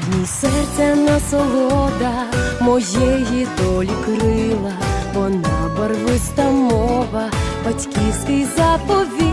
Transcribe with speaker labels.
Speaker 1: В ній насолода моєї долі крила, вона барвиста мова, батьківський заповіт.